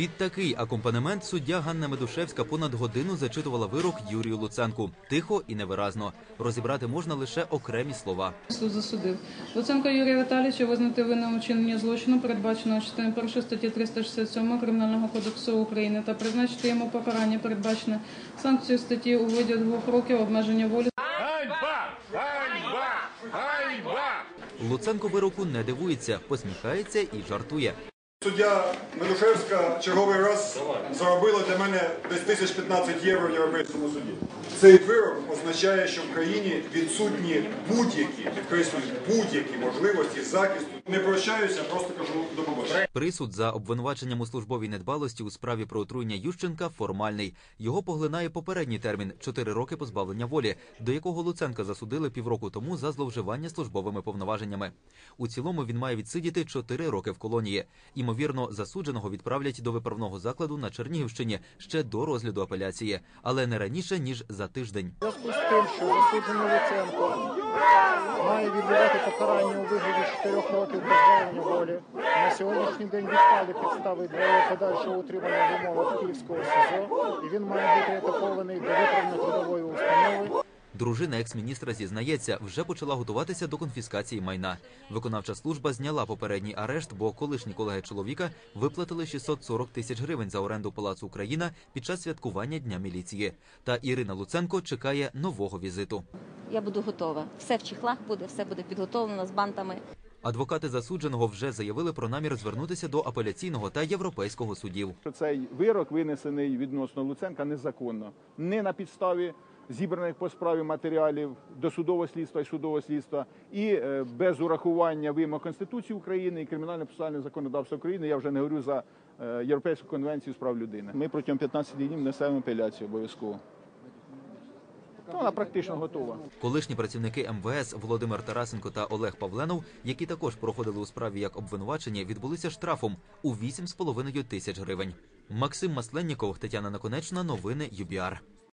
Під такий акомпанемент суддя Ганна Медушевська понад годину зачитувала вирок Юрію Луценку тихо і невиразно. Розібрати можна лише окремі слова. Суд засудив Луценка Юрія Віталійовича визнати винним у чиненні злочину, передбаченого частиною 1 статті 367 Кримінального кодексу України, та призначити йому покарання, передбачене санкцією статті у виді двох років обмеження волі Ганьба! Ганьба! Ганьба! Луценко вироку не дивується, посміхається і жартує. Суддя Медушевська черговий раз заробила для мене десь тисяч 15 євро в Європейському суді. Цей вирок означає, що в країні відсутні будь-які, підкреслюю, будь-які можливості захисту. Не прощаюся, просто кажу до побачення. Присуд за обвинуваченням у службовій недбалості у справі про отруєння Ющенка формальний. Його поглинає попередній термін 4 роки позбавлення волі, до якого Луценка засудили півроку тому за зловживання службовими повноваженнями. У цілому він має відсидіти 4 роки в колонії. Імовірно, засудженого відправлять до виправного закладу на Чернігівщині ще до розгляду апеляції, але не раніше ніж за тиждень. Зв'язку що засуджений Луценко має відбувати покарання у вигляді 4 років позбавлення волі. На сьогоднішній день відпали підстави для його подальшого утримання в умовах Київського СІЗО, і він має бути етапований до виправно-трудової установи. Дружина екс-міністра зізнається, вже почала готуватися до конфіскації майна. Виконавча служба зняла попередній арешт, бо колишні колеги чоловіка виплатили 640 тисяч гривень за оренду палацу Україна під час святкування Дня міліції. Та Ірина Луценко чекає нового візиту. Я буду готова. Все в чехлах буде, все буде підготовлено з бантами. Адвокати засудженого вже заявили про намір звернутися до апеляційного та європейського судів. цей вирок винесений відносно Луценка незаконно, не на підставі зібраних по справі матеріалів досудового слідства і судового слідства, і е, без урахування вимог Конституції України і кримінально-процесуального законодавства України. Я вже не говорю за е, Європейську конвенцію з прав людини. Ми протягом 15 днів несемо апеляцію обов'язково. Ну, Вона практично готова. Колишні працівники МВС Володимир Тарасенко та Олег Павленов, які також проходили у справі як обвинувачені, відбулися штрафом у 8,5 тисяч гривень. Максим Масленніков, Тетяна Наконечна, новини ЮБІАР.